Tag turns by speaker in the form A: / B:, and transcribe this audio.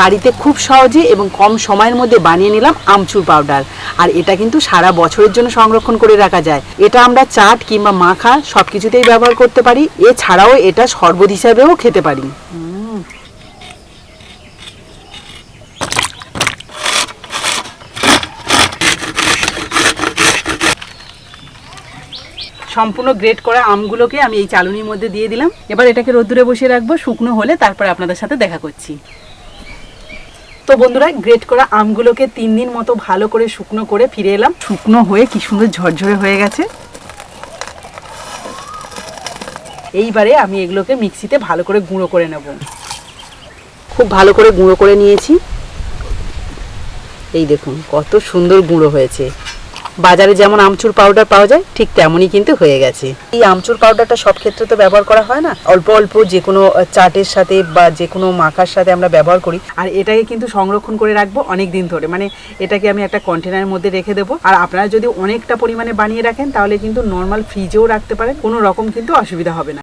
A: বাড়িতে খুব সহজে এবং কম সময়ের মধ্যে বানিয়ে নিলাম আমচুর পাউডার। আর এটা কিন্তু সারা বছরের জন্য সংরক্ষণ করে রাখা যায়। এটা আমরা চাট কিংবা মাখা সব কিছুতেই ব্যবহার করতে পারি। এছাড়াও এটা শরবত হিসাবেও খেতে পারি। সম্পূর্ণ গ্রেট করা আমগুলোকে আমি এই চালুনির মধ্যে দিয়ে দিলাম। এবার এটাকে রোদ্দুরে বসিয়ে রাখব। শুকনো হলে তারপরে আপনাদের সাথে দেখা করছি। তো বন্ধুরা গ্রেট করা আমগুলোকে তিন দিন মতো ভালো করে শুকনো করে ফিরে এলাম। শুকনো হয়ে কি সুন্দর ঝরঝরে হয়ে গেছে। এইবারে আমি এগুলোকে মিক্সিতে ভালো করে গুঁড়ো করে নেব। খুব ভালো করে গুঁড়ো করে নিয়েছি। এই দেখুন, কত সুন্দর গুঁড়ো হয়েছে। বাজারে যেমন আমচুর পাউডার পাওয়া যায়, ঠিক তেমনই কিন্তু হয়ে গেছে। এই আমচুর পাউডারটা সব ক্ষেত্রে তো ব্যবহার করা হয় না। অল্প অল্প যে কোনো চাটের সাথে বা যে কোনো মাখার সাথে আমরা ব্যবহার করি। আর এটাকে কিন্তু সংরক্ষণ করে রাখব অনেক দিন ধরে। মানে এটাকে আমি একটা কন্টেনারের মধ্যে রেখে দেবো। আর আপনারা যদি অনেকটা পরিমাণে বানিয়ে রাখেন, তাহলে কিন্তু নর্মাল ফ্রিজেও রাখতে পারেন। কোনো রকম কিন্তু অসুবিধা হবে না।